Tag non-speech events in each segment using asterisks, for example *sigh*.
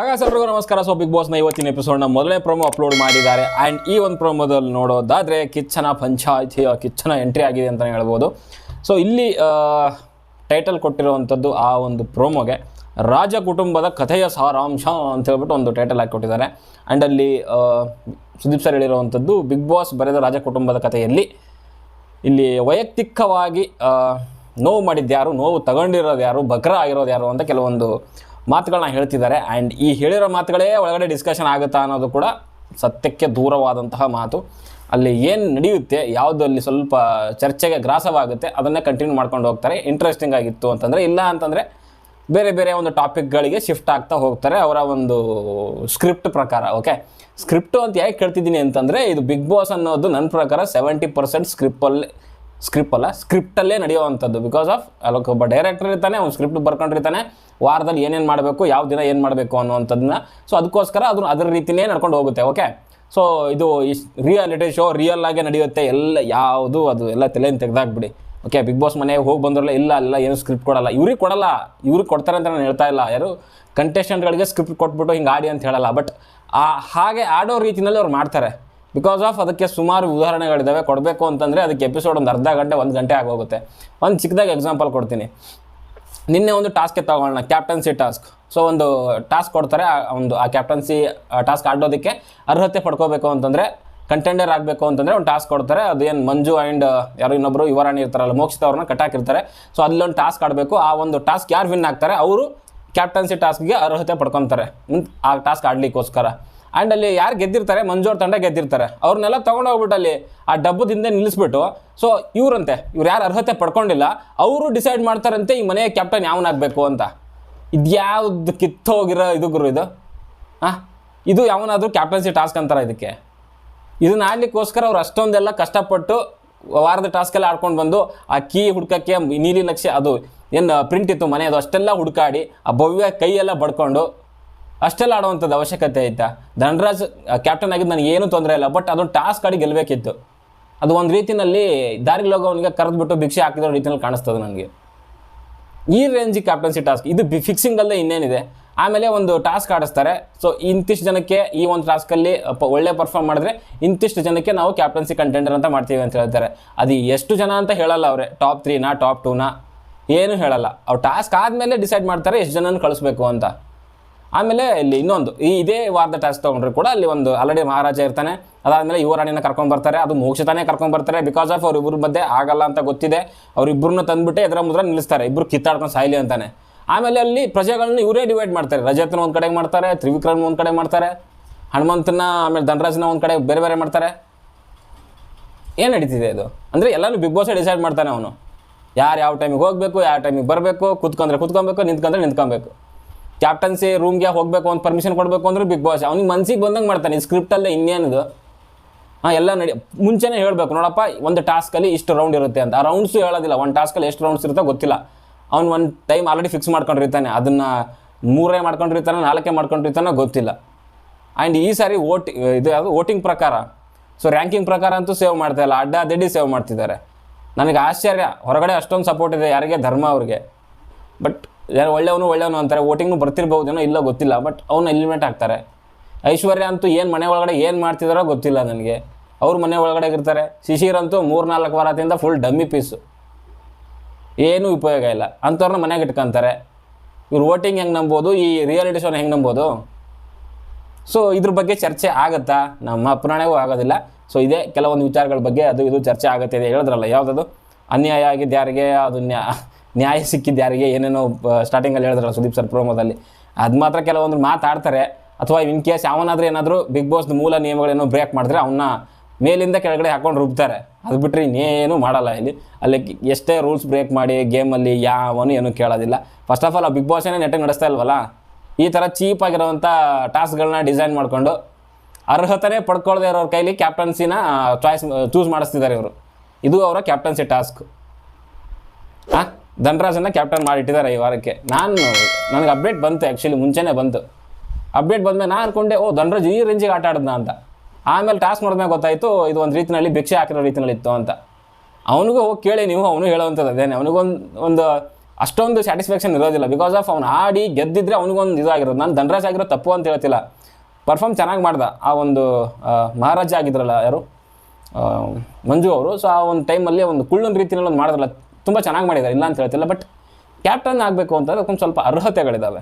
ಆಗ ಎಲ್ರಿಗೂ ನಮಸ್ಕಾರ. ಸೊ ಬಿಗ್ ಬಾಸ್ನ ಇವತ್ತಿನ ಎಪಿಸೋಡ್ನ ಮೊದಲನೇ ಪ್ರೊಮೋ ಅಪ್ಲೋಡ್ ಮಾಡಿದ್ದಾರೆ. ಆ್ಯಂಡ್ ಈ ಒಂದು ಪ್ರೊಮೋದಲ್ಲಿ ನೋಡೋದಾದರೆ ಕಿಚ್ಚನ ಪಂಚಾಯಿತಿ ಕಿಚ್ಚನ ಎಂಟ್ರಿ ಆಗಿದೆ ಅಂತಲೇ ಹೇಳ್ಬೋದು. ಸೊ ಇಲ್ಲಿ ಟೈಟಲ್ ಕೊಟ್ಟಿರುವಂಥದ್ದು ಆ ಒಂದು ಪ್ರೊಮೋಗೆ ರಾಜ ಕುಟುಂಬದ ಕಥೆಯ ಸಾರಾಂಶ ಅಂತ ಹೇಳ್ಬಿಟ್ಟು ಒಂದು ಟೈಟಲ್ ಹಾಕಿಕೊಟ್ಟಿದ್ದಾರೆ ಆ್ಯಂಡ್ ಅಲ್ಲಿ ಸುದೀಪ್ ಸರ್ ಹೇಳಿರುವಂಥದ್ದು ಬಿಗ್ ಬಾಸ್ ಬರೆದ ರಾಜ ಕುಟುಂಬದ ಕಥೆಯಲ್ಲಿ ಇಲ್ಲಿ ವೈಯಕ್ತಿಕವಾಗಿ ನೋವು ಮಾಡಿದ್ದು ಯಾರು ನೋವು ತಗೊಂಡಿರೋದು ಯಾರು ಬಕ್ರ ಆಗಿರೋದು ಯಾರು ಅಂತ ಕೆಲವೊಂದು ಮಾತುಗಳನ್ನ ಹೇಳ್ತಿದ್ದಾರೆ. ಆ್ಯಂಡ್ ಈ ಹೇಳಿರೋ ಮಾತುಗಳೇ ಒಳಗಡೆ ಡಿಸ್ಕಷನ್ ಆಗುತ್ತಾ ಅನ್ನೋದು ಕೂಡ ಸತ್ಯಕ್ಕೆ ದೂರವಾದಂತಹ ಮಾತು. ಅಲ್ಲಿ ಏನು ನಡೆಯುತ್ತೆ ಯಾವುದಲ್ಲಿ ಸ್ವಲ್ಪ ಚರ್ಚೆಗೆ ಗ್ರಾಸವಾಗುತ್ತೆ, ಅದನ್ನೇ ಕಂಟಿನ್ಯೂ ಮಾಡ್ಕೊಂಡು ಹೋಗ್ತಾರೆ. ಇಂಟ್ರೆಸ್ಟಿಂಗ್ ಆಗಿತ್ತು ಅಂತಂದರೆ, ಇಲ್ಲ ಅಂತಂದರೆ ಬೇರೆ ಬೇರೆ ಒಂದು ಟಾಪಿಕ್ಗಳಿಗೆ ಶಿಫ್ಟ್ ಆಗ್ತಾ ಹೋಗ್ತಾರೆ ಅವರ ಒಂದು ಸ್ಕ್ರಿಪ್ಟ್ ಪ್ರಕಾರ ಓಕೆ ಸ್ಕ್ರಿಪ್ಟು ಅಂತ ಯಾಕೆ ಕೇಳ್ತಿದ್ದೀನಿ ಅಂತಂದರೆ, ಇದು ಬಿಗ್ ಬಾಸ್ ಅನ್ನೋದು ನನ್ನ ಪ್ರಕಾರ ಸೆವೆಂಟಿ ಪರ್ಸೆಂಟ್ ಸ್ಕ್ರಿಪ್ಪಲ್ಲಿ ಸ್ಕ್ರಿಪ್ ಅಲ್ಲ. ಸ್ಕ್ರಿಪ್ಟಲ್ಲೇ ನಡೆಯುವಂಥದ್ದು. ಬಿಕಾಸ್ ಆಫ್ ಅಲ್ಲೊಬ್ಬ ಡೈರೆಕ್ಟರ್ ಇರ್ತಾನೆ, ಅವ್ನು ಸ್ಕ್ರಿಪ್ಟ್ ಬರ್ಕೊಂಡಿರ್ತಾನೆ. ವಾರದಲ್ಲಿ ಏನೇನು ಮಾಡಬೇಕು, ಯಾವ ದಿನ ಏನು ಮಾಡಬೇಕು ಅನ್ನುವಂಥದ್ದನ್ನ. ಸೊ ಅದಕ್ಕೋಸ್ಕರ ಅದು ಅದರ ರೀತಿಯೇ ನಡ್ಕೊಂಡು ಹೋಗುತ್ತೆ ಓಕೆ ಸೊ ಇದು ರಿಯಾಲಿಟಿ ಶೋ ರಿಯಲ್ ಆಗೇ ನಡೆಯುತ್ತೆ. ಎಲ್ಲ ಯಾವುದು ಅದು, ಎಲ್ಲ ತಲೆಯನ್ನು ತೆಗೆದಾಕ್ಬಿಡಿ. ಓಕೆ ಬಿಗ್ ಬಾಸ್ ಮನೆಗೆ ಹೋಗಿ ಬಂದ್ರಲ್ಲ ಇಲ್ಲ ಅಲ್ಲ ಏನು ಸ್ಕ್ರಿಪ್ಟ್ ಕೊಡಲ್ಲ. ಇವ್ರಿಗೆ ಕೊಡಲ್ಲ. ಇವ್ರಿಗೆ ಕೊಡ್ತಾರೆ ಅಂತ ನಾನು ಹೇಳ್ತಾ ಇಲ್ಲ. ಯಾರು? ಕಂಟೆಸ್ಟೆಂಟ್ಗಳಿಗೆ ಸ್ಕ್ರಿಪ್ಟ್ ಕೊಟ್ಬಿಟ್ಟು ಹಿಂಗೆ ಆಡಿ ಅಂತ ಹೇಳಲ್ಲ. ಬಟ್ ಆ ಹಾಗೆ ಆಡೋ ರೀತಿಯಲ್ಲಿ ಅವ್ರು ಮಾಡ್ತಾರೆ. ಬಿಕಾಸ್ ಆಫ್ ಅದಕ್ಕೆ ಸುಮಾರು ಉದಾಹರಣೆಗಳಿದ್ದಾವೆ ಕೊಡಬೇಕು ಅಂತಂದರೆ ಅದಕ್ಕೆ ಎಪಿಸೋಡ್ ಒಂದು ಅರ್ಧ ಗಂಟೆ, ಒಂದು ಗಂಟೆ ಆಗೋಗುತ್ತೆ. ಒಂದು ಚಿಕ್ಕದಾಗಿ ಎಕ್ಸಾಂಪಲ್ ಕೊಡ್ತೀನಿ. ನಿನ್ನೆ ಒಂದು ಟಾಸ್ಕ್ಗೆ ತಗೊಳ್ಳೋಣ ಕ್ಯಾಪ್ಟನ್ಸಿ ಟಾಸ್ಕ್ ಸೊ ಒಂದು ಟಾಸ್ಕ್ ಕೊಡ್ತಾರೆ ಒಂದು, ಆ ಕ್ಯಾಪ್ಟನ್ಸಿ ಟಾಸ್ಕ್ ಆಡೋದಕ್ಕೆ ಅರ್ಹತೆ ಪಡ್ಕೋಬೇಕು ಅಂತಂದರೆ ಕಂಟೆಂಡರ್ ಆಗಬೇಕು ಅಂತಂದರೆ ಒಂದು ಟಾಸ್ಕ್ ಕೊಡ್ತಾರೆ. ಏನು ಮಂಜು ಆ್ಯಂಡ್ ಯಾರು ಇನ್ನೊಬ್ಬರು ಯುವರಾಣಿ ಇರ್ತಾರಲ್ಲ, ಮೋಕ್ಷಿತ ಅವ್ರನ್ನ ಕಟ್ಟಾಕಿರ್ತಾರೆ. ಸೊ ಅಲ್ಲೊಂದು ಟಾಸ್ಕ್ ಆಡಬೇಕು. ಆ ಒಂದು ಟಾಸ್ಕ್ ಯಾರು ವಿನ್ ಆಗ್ತಾರೆ? ಅವರು ಕ್ಯಾಪ್ಟನ್ಸಿ ಟಾಸ್ಕ್ಗೆ ಅರ್ಹತೆ ಪಡ್ಕೊತಾರೆ. ಆ ಟಾಸ್ಕ್ ಆಡ್ಲಿಕ್ಕೋಸ್ಕರ. ಆ್ಯಂಡ್ ಅಲ್ಲಿ ಯಾರು ಗೆದ್ದಿರ್ತಾರೆ, ಮಂಜೋರ್ ತಂಡ ಗೆದ್ದಿರ್ತಾರೆ. ಅವ್ರನ್ನೆಲ್ಲ ತೊಗೊಂಡೋಗ್ಬಿಟ್ಟು ಅಲ್ಲಿ ಆ ಡಬ್ಬದಿಂದ ನಿಲ್ಲಿಸ್ಬಿಟ್ಟು ಸೊ ಇವರಂತೆ, ಇವ್ರು ಯಾರು ಅರ್ಹತೆ ಪಡ್ಕೊಂಡಿಲ್ಲ, ಅವರು ಡಿಸೈಡ್ ಮಾಡ್ತಾರಂತೆ, ಈ ಮನೆಯ ಕ್ಯಾಪ್ಟನ್ ಯಾವನಾಗಬೇಕು ಅಂತ. ಇದ್ಯಾವ್ದು ಕಿತ್ತೋಗಿರೋ ಇದು ಗುರು ಇದು? ಹಾಂ ಇದು ಯಾವನಾದರೂ ಕ್ಯಾಪ್ಟನ್ಸಿ ಟಾಸ್ಕ್ ಅಂತಾರೆ ಇದಕ್ಕೆ? ಇದನ್ನ ಆಡ್ಲಿಕ್ಕೋಸ್ಕರ ಅವ್ರು ಅಷ್ಟೊಂದೆಲ್ಲ ಕಷ್ಟಪಟ್ಟು ವಾರದ ಟಾಸ್ಕೆಲ್ಲ ಆಡ್ಕೊಂಡು ಬಂದು, ಆ ಕೀ ಹುಡ್ಕೋಕ್ಕೆ ನೀಲಿ ನಕ್ಷೆ, ಅದು ಏನು ಪ್ರಿಂಟ್ ಇತ್ತು ಮನೆಯದು, ಅಷ್ಟೆಲ್ಲ ಹುಡುಕಾಡಿ, ಆ ಭವ್ಯ ಕೈಯೆಲ್ಲ ಬಡ್ಕೊಂಡು ಅಷ್ಟೆಲ್ಲ ಆಡುವಂಥದ್ದು ಅವಶ್ಯಕತೆ ಐತಾ ಧನರಾಜ್ ಕ್ಯಾಪ್ಟನ್ ಆಗಿದ್ದು ನನಗೆ ಏನೂ ತೊಂದರೆ ಇಲ್ಲ ಬಟ್ ಅದೊಂದು ಟಾಸ್ಕ್ ಆಡಿ ಗೆಲ್ಲಬೇಕಿತ್ತು ಅದು ಒಂದು ರೀತಿಯಲ್ಲಿ ದಾರಿಗೆ ಹೋಗೋವನಿಗೆ ಕರೆದ್ಬಿಟ್ಟು ಭಿಕ್ಷೆ ಹಾಕಿರೋ ರೀತಿಯಲ್ಲಿ ಕಾಣಿಸ್ತದೆ ನನಗೆ. ಈ ರೇಂಜಿಗೆ ಕ್ಯಾಪ್ಟನ್ಸಿ ಟಾಸ್ಕ್ ಇದು ಬಿ ಫಿಕ್ಸಿಂಗ್ ಅಲ್ಲದೆ ಇನ್ನೇನಿದೆ. ಆಮೇಲೆ ಒಂದು ಟಾಸ್ಕ್ ಆಡಿಸ್ತಾರೆ. ಸೊ ಇಂತಿಷ್ಟು ಜನಕ್ಕೆ ಈ ಒಂದು ಟಾಸ್ಕಲ್ಲಿ ಒಳ್ಳೆ ಪರ್ಫಾರ್ಮ್ ಮಾಡಿದ್ರೆ ಇಂತಿಷ್ಟು ಜನಕ್ಕೆ ನಾವು ಕ್ಯಾಪ್ಟನ್ಸಿ ಕಂಟೆಂಡರ್ ಅಂತ ಮಾಡ್ತೀವಿ ಅಂತ ಹೇಳ್ತಾರೆ. ಅದು ಎಷ್ಟು ಜನ ಅಂತ ಹೇಳಲ್ಲ ಅವರೇ. ಟಾಪ್ ತ್ರೀನಾ ಟಾಪ್ ಟೂನಾ ಏನು ಹೇಳಲ್ಲ. ಅವ್ರು ಟಾಸ್ಕ್ ಆದಮೇಲೆ ಡಿಸೈಡ್ ಮಾಡ್ತಾರೆ, ಎಷ್ಟು ಜನನ ಕಳಿಸ್ಬೇಕು ಅಂತ. ಆಮೇಲೆ ಇಲ್ಲಿ ಇನ್ನೊಂದು, ಈ ಇದೇ ವಾರದ ಟಾಸ್ಕ್ ತೊಗೊಂಡ್ರೆ ಕೂಡ ಅಲ್ಲಿ ಒಂದು ಆಲ್ರೆಡಿ ಮಹಾರಾಜ ಇರ್ತಾನೆ. ಅದಾದಮೇಲೆ ಯುವರಾಣಿನ ಕರ್ಕೊಂಡು ಬರ್ತಾರೆ. ಅದು ಮೋಕ್ಷತಾನೇ ಕರ್ಕೊಂಡು ಬರ್ತಾರೆ. ಬಿಕಾಸ್ ಆಫ್ ಅವ್ರಿಬ್ಬರ ಮಧ್ಯೆ ಆಗಲ್ಲ ಅಂತ ಗೊತ್ತಿದೆ. ಅವ್ರಿಬ್ಬರನ್ನ ತಂದ್ಬಿಟ್ಟು ಎದುರ ಮುದ್ರ ನಿಲ್ಲಿಸ್ತಾರೆ. ಇಬ್ಬರು ಕಿತ್ತಾಡ್ಕೊಂಡು ಸಾಯ್ಲಿ ಅಂತಾನೆ. ಆಮೇಲೆ ಅಲ್ಲಿ ಪ್ರಜೆಗಳನ್ನ ಇವರೇ ಡಿವೈಡ್ ಮಾಡ್ತಾರೆ. ರಜತ್ನ ಒಂದು ಕಡೆ ಮಾಡ್ತಾರೆ ತ್ರಿವಿಕ್ರಮ್ ಒಂದು ಕಡೆ ಮಾಡ್ತಾರೆ, ಹನುಮಂತನ, ಆಮೇಲೆ ಧನರಾಜನ ಒಂದು ಕಡೆ ಬೇರೆ ಬೇರೆ ಮಾಡ್ತಾರೆ. ಏನು ನಡೀತಿದೆ ಇದು? ಅಂದರೆ ಎಲ್ಲನೂ ಬಿಗ್ ಬಾಸೇ ಡಿಸೈಡ್ ಮಾಡ್ತಾನೆ ಅವನು. ಯಾರು ಯಾವ ಟೈಮಿಗೆ ಹೋಗಬೇಕು, ಯಾವ ಟೈಮಿಗೆ ಬರಬೇಕು, ಕುತ್ಕೊಂಡ್ರೆ ಕುತ್ಕೊಬೇಕು, ನಿಂತ್ಕೊಂಡ್ರೆ ನಿಂತ್ಕೊಬೇಕು ಕ್ಯಾಪ್ಟನ್ಸಿ ರೂಮ್ಗೆ ಹೋಗಬೇಕು ಅಂತ ಪರ್ಮಿಷನ್ ಕೊಡಬೇಕು ಅಂದ್ರೆ ಬಿಗ್ ಬಾಸ್ ಅವ್ನಿಗೆ ಮನ್ಸಿಗೆ ಬಂದಂಗೆ ಮಾಡ್ತಾನೆ. ಈ ಸ್ಕ್ರಿಪ್ಟಲ್ಲೇ ಇನ್ನೇನಿದು? ಹಾಂ, ಎಲ್ಲ ನಡಿ, ಮುಂಚೆನೇ ಹೇಳಬೇಕು. ನೋಡಪ್ಪ, ಒಂದು ಟಾಸ್ಕಲ್ಲಿ ಇಷ್ಟು ರೌಂಡ್ ಇರುತ್ತೆ ಅಂತ. ಆ ರೌಂಡ್ಸು ಹೇಳೋದಿಲ್ಲ. ಒಂದು ಟಾಸ್ಕಲ್ಲಿ ಎಷ್ಟು ರೌಂಡ್ಸ್ ಇರುತ್ತೋ ಗೊತ್ತಿಲ್ಲ. ಅವ್ನು ಒಂದು ಟೈಮ್ ಆಲ್ರೆಡಿ ಫಿಕ್ಸ್ ಮಾಡ್ಕೊಂಡಿರ್ತಾನೆ. ಅದನ್ನು ಮೂರೇ ಮಾಡ್ಕೊಂಡಿರ್ತಾನೆ, ನಾಲ್ಕೇ ಮಾಡ್ಕೊಂಡಿರ್ತಾನೆ ಗೊತ್ತಿಲ್ಲ. ಆ್ಯಂಡ್ ಈ ಸಾರಿ ವೋಟ್, ಇದು ಯಾವುದು? ವೋಟಿಂಗ್ ಪ್ರಕಾರ. ಸೊ ರ್ಯಾಂಕಿಂಗ್ ಪ್ರಕಾರ ಅಂತೂ ಸೇವ್ ಮಾಡ್ತಾ ಇಲ್ಲ. ಅಡ್ಡ ಅದಡ್ಡಿ ಸೇವ್ ಮಾಡ್ತಿದ್ದಾರೆ. ನನಗೆ ಆಶ್ಚರ್ಯ. ಹೊರಗಡೆ ಅಷ್ಟೊಂದು ಸಪೋರ್ಟ್ ಇದೆ ಯಾರಿಗೆ? ಧರ್ಮ ಅವ್ರಿಗೆ. ಬಟ್ ಯಾರು ಒಳ್ಳೆಯವನು ಒಳ್ಳೆಯವನು ಅಂತಾರೆ, ವೋಟಿಂಗ್ನು ಬರ್ತಿರ್ಬೋದೇನೋ ಇಲ್ಲ ಗೊತ್ತಿಲ್ಲ ಬಟ್ ಅವ್ನು ಎಲಿಮಿನೇಟ್ ಆಗ್ತಾರೆ. ಐಶ್ವರ್ಯ ಅಂತೂ ಏನು ಮನೆ ಒಳಗಡೆ ಏನು ಮಾಡ್ತಿದಾರೋ ಗೊತ್ತಿಲ್ಲ ನನಗೆ. ಅವ್ರು ಮನೆ ಒಳಗಡೆ ಇರ್ತಾರೆ ಶಿಶಿರ್ ಅಂತೂ ಮೂರು ನಾಲ್ಕು ವಾರದಿಂದ ಫುಲ್ ಡಮ್ಮಿ ಪೀಸು ಏನೂ ಉಪಯೋಗ ಇಲ್ಲ. ಅಂಥವ್ರನ್ನ ಮನೆಗೆ ಇಟ್ಕೊಂತಾರೆ. ಇವ್ರು ವೋಟಿಂಗ್ ಹೆಂಗೆ ನಂಬೋದು, ಈ ರಿಯಾಲಿಟಿ ಶೋನ ಹೆಂಗೆ ನಂಬೋದು? ಸೊ ಇದ್ರ ಬಗ್ಗೆ ಚರ್ಚೆ ಆಗುತ್ತಾ? ನಮ್ಮ ಪುರಾಣವೂ ಆಗೋದಿಲ್ಲ. ಸೊ ಇದೇ ಕೆಲವೊಂದು ವಿಚಾರಗಳ ಬಗ್ಗೆ ಅದು ಇದು ಚರ್ಚೆ ಆಗುತ್ತೆ ಇದೆ ಹೇಳಿದ್ರಲ್ಲ, ಯಾವುದದು? ಅನ್ಯಾಯ ಆಗಿದ್ದು ಯಾರಿಗೆ? ಅದು ನ್ಯಾಯ ಸಿಕ್ಕಿದ್ದು ಯಾರಿಗೆ? ಏನೇನೋ ಸ್ಟಾರ್ಟಿಂಗಲ್ಲಿ ಹೇಳಿದ್ರಲ್ಲ ಸುದೀಪ್ ಸರ್ ಪ್ರೋಮೋದಲ್ಲಿ ಅದು ಮಾತ್ರ ಕೆಲವೊಂದು ಮಾತಾಡ್ತಾರೆ. ಅಥವಾ ಇನ್ ಕೇಸ್ ಯಾವನಾದ್ರೂ ಏನಾದರೂ ಬಿಗ್ ಬಾಸ್ನ ಮೂಲ ನಿಯಮಗಳೇನೋ ಬ್ರೇಕ್ ಮಾಡಿದ್ರೆ ಅವನ್ನ ಮೇಲಿಂದ ಕೆಳಗಡೆ ಹಾಕೊಂಡು ರುಬ್ತಾರೆ. ಅದು ಬಿಟ್ಟರೆ ಇನ್ನೇನು ಮಾಡಲ್ಲ ಇಲ್ಲಿ. ಅಲ್ಲಿ ಎಷ್ಟೇ ರೂಲ್ಸ್ ಬ್ರೇಕ್ ಮಾಡಿ ಗೇಮಲ್ಲಿ ಯಾವನು ಏನೂ ಕೇಳೋದಿಲ್ಲ. ಫಸ್ಟ್ ಆಫ್ ಆಲ್ ಆ ಬಿಗ್ ಬಾಸೇನೇ ನೆಟ್ಟಿಗೆ ನಡೆಸ್ತಾ ಇಲ್ವಲ್ಲ? ಈ ಥರ ಚೀಪ್ ಆಗಿರೋವಂಥ ಟಾಸ್ಕ್ಗಳನ್ನ ಡಿಸೈನ್ ಮಾಡಿಕೊಂಡು ಅರ್ಹತೆ ಪಡ್ಕೊಳ್ಳದೆ ಇರೋರ ಕೈಲಿ ಕ್ಯಾಪ್ಟನ್ಸಿನ ಚಾಯ್ಸ್ ಚೂಸ್ ಮಾಡಿಸ್ತಿದ್ದಾರೆ ಇವರು. ಇದು ಅವರ ಕ್ಯಾಪ್ಟನ್ಸಿ ಟಾಸ್ಕ್ ಹಾಂ ಧನರಾಜನ್ನ ಕ್ಯಾಪ್ಟನ್ ಮಾಡಿಟ್ಟಿದ್ದಾರೆ ಈ ವಾರಕ್ಕೆ. ನಾನು ನನಗೆ ಅಪ್ಡೇಟ್ ಬಂತು ಆ್ಯಕ್ಚುಲಿ ಮುಂಚೆನೇ ಬಂತು. ಅಪ್ಡೇಟ್ ಬಂದಮೇಲೆ ನಾನು ಅನ್ಕೊಂಡೆ, ಓ, ಧನರಾಜ್ ಈ ರೇಂಜಿಗೆ ಆಟ ಆಡಿದ್ನ ಅಂತ. ಆಮೇಲೆ ಟಾಸ್ಕ್ ಮಾಡಿದ್ಮೇಲೆ ಗೊತ್ತಾಯಿತು, ಇದು ಒಂದು ರೀತಿನಲ್ಲಿ ಭಿಕ್ಷೆ ಹಾಕಿರೋ ರೀತಿನಲ್ಲಿ ಇತ್ತು ಅಂತ. ಅವನಿಗೂ ಹೋಗಿ ಕೇಳಿ ನೀವು, ಅವನು ಹೇಳೋವಂಥದ್ದು ಅದೇನೆ. ಅವನಿಗೊಂದು ಒಂದು ಅಷ್ಟೊಂದು ಸ್ಯಾಟಿಸ್ಫ್ಯಾಕ್ಷನ್ ಇರೋದಿಲ್ಲ. ಬಿಕಾಸ್ ಆಫ್ ಅವ್ನು ಆಡಿ ಗೆದ್ದಿದ್ರೆ ಅವನಿಗೊಂದು ಇದಾಗಿರೋದು. ನಾನು ಧನರಾಜ್ ಆಗಿರೋ ತಪ್ಪು ಅಂತ ಹೇಳ್ತಿಲ್ಲ. ಪರ್ಫಾರ್ಮ್ ಚೆನ್ನಾಗಿ ಮಾಡ್ದ. ಆ ಒಂದು ಮಹಾರಾಜ ಆಗಿದ್ರಲ್ಲ ಯಾರು? ಮಂಜು ಅವರು. ಸೊ ಆ ಒಂದು ಟೈಮಲ್ಲಿ ಒಂದು ಕುಳ್ಳನ ರೀತಿಯಲ್ಲಿ ಒಂದು ಮಾಡಿದ್ರಲ್ಲ ತುಂಬ ಚೆನ್ನಾಗಿ ಮಾಡಿದ್ದಾರೆ, ಇಲ್ಲ ಅಂತ ಹೇಳ್ತಿಲ್ಲ ಬಟ್ ಕ್ಯಾಪ್ಟನ್ ಆಗಬೇಕು ಅಂತಂದ್ರೆ ಅದಕ್ಕೊಂದು ಸ್ವಲ್ಪ ಅರ್ಹತೆಗಳಿದ್ದಾವೆ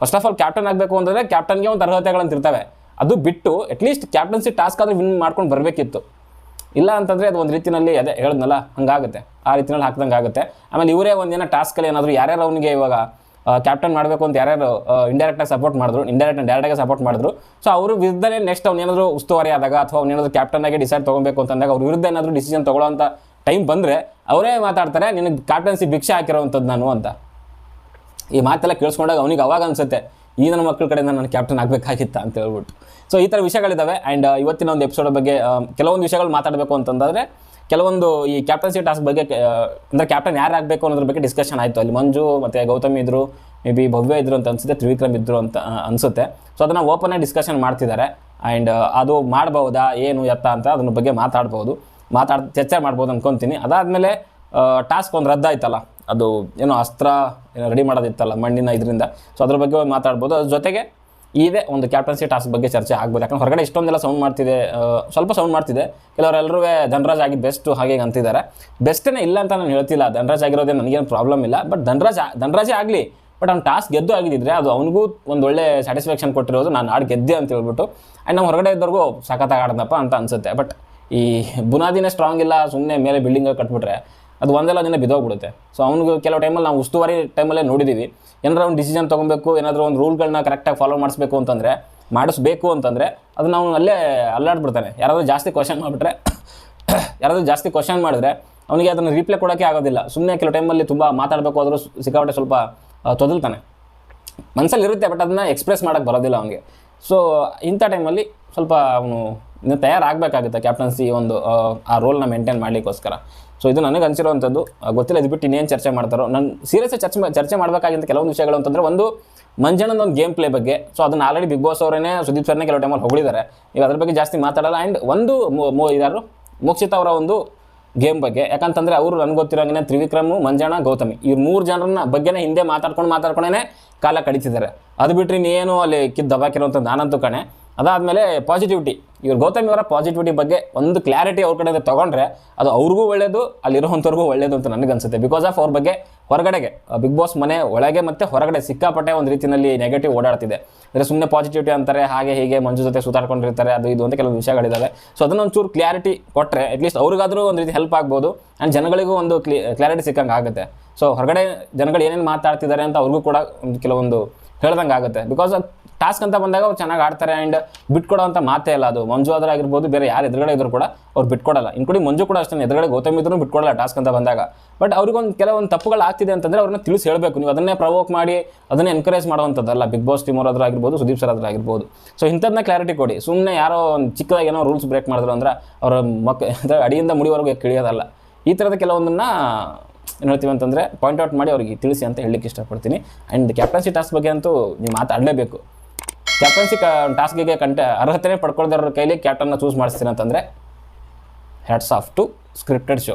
ಫಸ್ಟ್ ಆಫ್ ಆಲ್ ಕ್ಯಾಪ್ಟನ್ ಆಗಬೇಕು ಅಂತಂದರೆ ಕ್ಯಾಪ್ಟನ್ಗೆ ಒಂದು ಅರ್ಹತೆಗಳಂತ ಇರ್ತವೆ ಅದು ಬಿಟ್ಟು ಅಟ್ಲೀಸ್ಟ್ ಕ್ಯಾಪ್ಟನ್ಸಿ ಟಾಸ್ಕ್ ಆದರೂ ವಿನ್ ಮಾಡ್ಕೊಂಡು ಬರಬೇಕಿತ್ತು. ಇಲ್ಲ ಅಂತಂದರೆ ಅದು ಒಂದು ರೀತಿಯಲ್ಲಿ ಅದೇ ಹೇಳಿದ್ನಲ್ಲ, ಹಂಗಾಗುತ್ತೆ. ಆ ರೀತಿಯಲ್ಲಿ ಹಾಕ್ದಂಗೆ ಆಗುತ್ತೆ. ಆಮೇಲೆ ಇವರೇ ಒಂದೇನೋ ಟಾಸ್ಕಲ್ಲಿ ಏನಾದರೂ ಯಾರ್ಯಾರು ಅವನಿಗೆ ಇವಾಗ ಕ್ಯಾಪ್ಟನ್ ಮಾಡಬೇಕು ಅಂತ ಯಾರ್ಯಾರು ಇಂಡೈರೆಕ್ಟಾಗಿ ಸಪೋರ್ಟ್ ಮಾಡಿದ್ರು ಇಂಡೈರೆಕ್ಟ್ ಡೈರೆಕ್ಟಾಗಿ ಸಪೋರ್ಟ್ ಮಾಡಿದ್ರು. ಸೊ ಅವ್ರ ವಿರುದ್ಧನೇ ನೆಕ್ಸ್ಟ್ ಅವ್ನು ಉಸ್ತುವಾರಿ ಆದಾಗ ಅಥವಾ ಅವ್ನೇನಾದರೂ ಕ್ಯಾಪ್ಟನ್ ಆಗಿ ಡಿಸೈಡ್ ತೊಗೊಬೇಕು ಅಂತಂದಾಗ ಅವ್ರ ವಿರುದ್ಧ ಏನಾದರೂ ಡಿಸಿಷನ್ ತೊಗೊಳ್ಳೋಂಥ ಟೈಮ್ ಬಂದರೆ ಅವರೇ ಮಾತಾಡ್ತಾರೆ ನಿನಗೆ ಕ್ಯಾಪ್ಟನ್ಸಿ ಭಿಕ್ಷೆ ಹಾಕಿರೋವಂಥದ್ದು ನಾನು ಅಂತ. ಈ ಮಾತೆಲ್ಲ ಕೇಳಿಸ್ಕೊಂಡಾಗ ಅವನಿಗೆ ಅವಾಗ ಅನ್ಸುತ್ತೆ ಈ ನನ್ನ ಮಕ್ಕಳ ಕಡೆಯಿಂದ ನಾನು ಕ್ಯಾಪ್ಟನ್ ಆಗಬೇಕಾಗಿತ್ತ ಅಂತ ಹೇಳ್ಬಿಟ್ಟು. ಸೊ ಈ ಥರ ವಿಷಯಗಳಿದ್ದಾವೆ ಆ್ಯಂಡ್ ಇವತ್ತಿನ ಒಂದು ಎಪಿಸೋಡ್ ಬಗ್ಗೆ ಆ, ಕೆಲವೊಂದು ವಿಷಯಗಳು ಮಾತಾಡಬೇಕು ಅಂತಂದರೆ ಕೆಲವೊಂದು ಈ ಕ್ಯಾಪ್ಟನ್ಸಿ ಟಾಸ್ಕ್ ಬಗ್ಗೆ ಕೆ- ಅಂದರೆ ಕ್ಯಾಪ್ಟನ್ ಯಾರು ಆಗಬೇಕು ಅನ್ನೋದ್ರ ಬಗ್ಗೆ ಡಿಸ್ಕಷನ್ ಆಯಿತು. ಅಲ್ಲಿ ಮಂಜು ಮತ್ತು ಗೌತಮಿ ಇದ್ದರು ಮೇ ಬಿ ಭವ್ಯ ಇದ್ರು ಅಂತ ಅನಿಸುತ್ತೆ ತ್ರಿವಿಕ್ರಮ್ ಇದ್ದರು ಅಂತ ಅನಿಸುತ್ತೆ ಅನ್ಸುತ್ತೆ. ಸೊ ಅದನ್ನು ಓಪನ್ ಆಗಿ ಡಿಸ್ಕಷನ್ ಮಾಡ್ತಿದ್ದಾರೆ. ಆ್ಯಂಡ್ ಅದು ಮಾಡ್ಬೋದಾ ಏನು ಎತ್ತ ಅಂತ ಅದ್ರ ಬಗ್ಗೆ ಮಾತಾಡ್ಬೋದು. ಮಾತಾಡ್ ಚರ್ಚೆ ಮಾಡ್ಬೋದು ಅನ್ಕೊತೀನಿ. ಅದಾದಮೇಲೆ ಟಾಸ್ಕ್ ಒಂದು ರದ್ದಾಯ್ತಲ್ಲ. ಅದು ಏನೋ ಅಸ್ತ್ರ ಏನೋ ರೆಡಿ ಮಾಡೋದಿತ್ತಲ್ಲ ಮಣ್ಣಿನ ಇದರಿಂದ. ಸೊ ಅದ್ರ ಬಗ್ಗೆ ಒಂದು ಮಾತಾಡ್ಬೋದು. ಅದ್ರ ಜೊತೆಗೆ ಇದೇ ಒಂದು ಕ್ಯಾಪ್ಟನ್ಸಿ ಟಾಸ್ಕ್ ಬಗ್ಗೆ ಚರ್ಚೆ ಆಗ್ಬೋದು. ಯಾಕಂದ್ರೆ ಹೊರಗಡೆ ಇಷ್ಟೊಂದೆಲ್ಲ ಸೌಂಡ್ ಮಾಡ್ತಿದೆ. ಸ್ವಲ್ಪ ಸೌಂಡ್ ಮಾಡ್ತಿದೆ. ಕೆಲವರೆಲ್ಲರೂ ಧನರಾಜ್ ಆಗಿ ಬೆಸ್ಟ್ ಹಾಗೆ ಅಂತಿದ್ದಾರೆ. ಬೆಸ್ಟೇ ಇಲ್ಲ ಅಂತ ನಾನು ಹೇಳ್ತಿಲ್ಲ. ಧನರಾಜ್ ಆಗಿರೋದೇ ನನಗೇನು ಪ್ರಾಬ್ಲಮ್ ಇಲ್ಲ. ಬಟ್ ಧನರಾಜ್ ಧನರಾಜೇ ಆಗಲಿ. ಬಟ್ ಅವ್ನು ಟಾಸ್ಕ್ ಗೆದ್ದು ಆಗಿದ್ದಿದ್ರೆ ಅದು ಅವನಿಗೂ ಒಂದು ಒಳ್ಳೆ ಸ್ಯಾಟಿಸ್ಫ್ಯಾಕ್ಷನ್ ಕೊಟ್ಟಿರೋದು. ನಾನು ಆಡ್ ಗೆದ್ದೆ ಅಂತ ಹೇಳ್ಬಿಟ್ಟು. ಆ್ಯಂಡ್ ನಾವು ಹೊರಗಡೆ ಇದ್ದವ್ರಿಗೂ ಸಖತ್ತಾಗಿ ಆಡ್ದಪ್ಪ ಅಂತ ಅನ್ಸುತ್ತೆ. ಬಟ್ ಈ ಬುನಾದಿನೇ ಸ್ಟ್ರಾಂಗ್ ಇಲ್ಲ ಸುಮ್ಮನೆ ಮೇಲೆ ಬಿಲ್ಡಿಂಗ್ ಕಟ್ಬಿಟ್ರೆ ಅದು ಒಂದೆಲ್ಲ ದಿನ ಬಿದ್ದೋಗ್ಬಿಡುತ್ತೆ. ಸೊ ಅವ್ನಿಗೆ ಕೆಲವು ಟೈಮಲ್ಲಿ ನಾವು ಉಸ್ತುವಾರಿ ಟೈಮಲ್ಲೇ ನೋಡಿದ್ದೀವಿ ಏನಾರ ಒಂದು ಡಿಸಿಷನ್ ತೊಗೊಬೇಕು, ಏನಾದರೂ ಒಂದು ರೂಲ್ಗಳನ್ನ ಕರೆಕ್ಟಾಗಿ ಫಾಲೋ ಮಾಡಿಸ್ಬೇಕು ಅಂತಂದರೆ ಮಾಡಿಸ್ಬೇಕು ಅಂತಂದರೆ ಅದು ನಾವು ಅಲ್ಲೇ ಅಲ್ಲಾಡ್ಬಿಡ್ತಾನೆ. ಯಾರಾದರೂ ಜಾಸ್ತಿ ಕ್ವಶನ್ ಮಾಡಿಬಿಟ್ರೆ, *coughs* ಯಾರಾದರೂ ಜಾಸ್ತಿ ಕ್ವಶನ್ ಮಾಡಿದ್ರೆ ಅವನಿಗೆ ಅದನ್ನು ರಿಪ್ಲೈ ಕೊಡೋಕ್ಕೆ ಆಗೋದಿಲ್ಲ. ಸುಮ್ಮನೆ ಕೆಲವು ಟೈಮಲ್ಲಿ ತುಂಬ ಮಾತಾಡಬೇಕು, ಆದರೂ ಸಿಕ್ಕಾಪಟ್ಟೆ ಸ್ವಲ್ಪ ತೊದಲ್ತಾನೆ. ಮನಸ್ಸಲ್ಲಿ ಇರುತ್ತೆ ಬಟ್ ಅದನ್ನ ಎಕ್ಸ್ಪ್ರೆಸ್ ಮಾಡೋಕ್ಕೆ ಬರೋದಿಲ್ಲ ಅವನಿಗೆ. ಸೊ ಇಂಥ ಟೈಮಲ್ಲಿ ಸ್ವಲ್ಪ ಅವನು ಇನ್ನು ತಯಾರಾಗಬೇಕಾಗುತ್ತೆ ಕ್ಯಾಪ್ಟನ್ಸಿ ಒಂದು ಆ, ರೋಲ್ನ ಮೇಂಟೈನ್ ಮಾಡಲಿಕ್ಕೋಸ್ಕರ. ಸೊ ಇದು ನನಗೆ ಅನಿಸಿರುವಂಥದ್ದು. ಗೊತ್ತಿಲ್ಲ ಇದು ಬಿಟ್ಟು ಇನ್ನೇನು ಚರ್ಚೆ ಮಾಡ್ತಾರೋ. ನಾನು ಸೀರಿಯಸ್ ಚರ್ಚೆ ಚರ್ಚೆ ಮಾಡಬೇಕಾಗಿಂತ ಕೆಲವೊಂದು ವಿಷಯಗಳು ಅಂತಂದರೆ ಒಂದು ಮಂಜಣ್ಣನ ಒಂದು ಗೇಮ್ ಪ್ಲೇ ಬಗ್ಗೆ. ಸೊ ಅದನ್ನು ಆಲ್ರೆಡಿ ಬಿಗ್ ಬಾಸ್ ಅವರೇ ಸುದೀಪ್ ಸರ್ನೇ ಕೆಲವು ಟೈಮಲ್ಲಿ ಹೊಗಳಿದ್ದಾರೆ ಈಗ ಅದ್ರ ಬಗ್ಗೆ ಜಾಸ್ತಿ ಮಾತಾಡಲ್ಲ. ಆ್ಯಂಡ್ ಒಂದು ಮೋ ಇದಾರು ಮೋಕ್ಷಿತ್ ಅವರ ಒಂದು ಗೇಮ್ ಬಗ್ಗೆ. ಯಾಕಂತಂದರೆ ಅವರು ನನಗೆ ಗೊತ್ತಿರೋಂಗೆ ತ್ರಿವಿಕ್ರಮ್ ಮಂಜಣ್ಣ ಗೌತಮಿ. ಇವ್ರು ಮೂರು ಜನರನ್ನ ಬಗ್ಗೆನೇ ಹಿಂದೆ ಮಾತಾಡ್ಕೊಂಡು ಮಾತಾಡ್ಕೊಂಡೇ ಕಾಲ ಕಡಿತಿದ್ದಾರೆ ಅದು ಬಿಟ್ಟರೆ ಇನ್ನೇನು ಅಲ್ಲಿ ಕಿದ್ದು ದಬಾಕಿರೋಂಥ ನಾನಂತೂ ಕಣೆ. ಅದಾದಮೇಲೆ ಪಾಸಿಟಿವಿಟಿ ಇವ್ರು ಗೌತಮ್ ಇವರ ಪಾಸಿಟಿವಿಟಿ ಬಗ್ಗೆ ಒಂದು ಕ್ಲಾರಿಟಿ ಅವ್ರ ಕಡೆ ತೊಗೊಂಡ್ರೆ ಅದು ಅವ್ರಿಗೂ ಒಳ್ಳೆಯದು ಅಲ್ಲಿರುವಂಥವ್ರಿಗೂ ಒಳ್ಳೆಯದು ಅಂತ ನನಗನ್ಸುತ್ತೆ. ಬಿಕಾಸ್ ಆಫ್ ಅವ್ರ ಬಗ್ಗೆ ಹೊರಗಡೆಗೆ ಬಿಗ್ ಬಾಸ್ ಮನೆ ಒಳಗೆ ಮತ್ತು ಹೊರಗಡೆ ಸಿಕ್ಕಾಪಟ್ಟೆ ಒಂದು ರೀತಿಯಲ್ಲಿ ನೆಗೆಟಿವ್ ಓಡಾಡ್ತಿದೆ. ಅಂದರೆ ಸುಮ್ಮನೆ ಪಾಸಿಟಿವಿಟಿ ಅಂತಾರೆ, ಹಾಗೆ ಹೀಗೆ ಮಂಜು ಜೊತೆ ಸುತ್ತಾಡ್ಕೊಂಡಿರ್ತಾರೆ, ಅದು ಇದು ಅಂತ ಕೆಲವು ವಿಷಯಗಳಿದ್ದಾವೆ ಸೊ ಅದನ್ನ ಒಂಚೂರು ಕ್ಲಾರಿಟಿ ಕೊಟ್ಟರೆ ಅಟ್ಲೀಸ್ಟ್ ಅವ್ರಿಗಾದರೂ ಒಂದು ರೀತಿ ಹೆಲ್ಪ್ ಆಗ್ಬೋದು ಆ್ಯಂಡ್ ಜನಗಳಿಗೂ ಒಂದು ಕ್ಲಿ ಕ್ಲಾರಿಟಿ ಸಿಕ್ಕಂಗೆ ಆಗುತ್ತೆ. ಸೊ ಹೊರಗಡೆ ಜನಗಳು ಏನೇನು ಮಾತಾಡ್ತಿದ್ದಾರೆ ಅಂತ ಅವ್ರಿಗೂ ಕೂಡ ಕೆಲವೊಂದು ಹೇಳ್ದಂಗೆ ಆಗುತ್ತೆ. ಬಿಕಾಸ್ ಟಾಸ್ಕ್ ಅಂತ ಬಂದಾಗ ಅವ್ರು ಚೆನ್ನಾಗಿ ಆಡ್ತಾರೆ ಆ್ಯಂಡ್ ಬಿಟ್ಕೊಡೋ ಅಂತ ಮಾತೇ ಇಲ್ಲ ಅದು. ಮಂಜು ಆದ್ರೆ ಆಗಿರ್ಬೋದು, ಬೇರೆ ಯಾರು ಎದುರುಗಡೆ ಇದ್ರು ಕೂಡ ಅವ್ರು ಬಿಟ್ಕೊಡಲ್ಲ ಇನ್ಕ್ಲೂಡಿಂಗ್ ಮಂಜು ಕೂಡ ಅಷ್ಟೇ ಎದುರುಗಡೆ ಗೌತಮ್ ಇದ್ರೂ ಬಿಟ್ಕೊಡಲ್ಲ ಟಾಸ್ಕ್ ಅಂತ ಬಂದಾಗ. ಬಟ್ ಅವ್ರಿಗೊಂದು ಕೆಲವೊಂದು ತಪ್ಪುಗಳು ಆಗ್ತಿದೆ ಅಂತಂದ್ರೆ ಅವ್ರನ್ನ ತಿಳಿಸಿ ಹೇಳಬೇಕು. ನೀವು ಅದನ್ನೇ ಪ್ರವೋಕ್ ಮಾಡಿ, ಅದನ್ನೇ ಎನ್ಕರೇಜ್ ಮಾಡುವಂಥದ್ದಲ್ಲ. ಬಿಗ್ ಬಾಸ್ ಟೀಮ್ ಅವ್ರಾದ್ರೂ ಆಗಿರ್ಬೋದು, ಸುದೀಪ್ ಸರ್ ಆದ್ರೂ ಆಗಿರ್ಬೋದು. ಸೊ ಇಂಥದ್ದನ್ನ ಕ್ಲಾರಿಟಿ ಕೊಡಿ. ಸುಮ್ಮನೆ ಯಾರೋ ಒಂದು ಚಿಕ್ಕದಾಗಿ ಏನೋ ರೂಲ್ಸ್ ಬ್ರೇಕ್ ಮಾಡಿದ್ರು ಅಂದ್ರೆ ಅವರ ಮಕ್, ಅಂದ್ರೆ ಅಡಿಯಿಂದ ಮುಡಿವರೆಗೂ ಕಿಳಿಯೋದಲ್ಲ ಈ ಥರದ ಕೆಲವೊಂದನ್ನು ಏನು ಹೇಳ್ತೀವಿ ಅಂತಂದರೆ ಪಾಯಿಂಟ್ ಔಟ್ ಮಾಡಿ ಅವ್ರಿಗೆ ತಿಳಿಸಿ ಅಂತ ಹೇಳಲಿಕ್ಕೆ ಇಷ್ಟಪಡ್ತೀನಿ. ಆ್ಯಂಡ್ ಕ್ಯಾಪ್ಟನ್ಸಿ ಟಾಸ್ಕ್ ಬಗ್ಗೆ ಅಂತೂ ನೀವು ಮಾತಾಡಲೇಬೇಕು. ಕ್ಯಾಪ್ಟನ್ಸಿ ಕ ಟಾಸ್ಕಿಗೆ ಕಂಟ ಅರ್ಹತೆನೇ ಪಡ್ಕೊಳ್ದವ್ರ ಕೈಲಿ ಕ್ಯಾಪ್ಟನ್ನ ಚೂಸ್ ಮಾಡಿಸ್ತೀನಿ ಅಂತಂದರೆ hats off to scripted show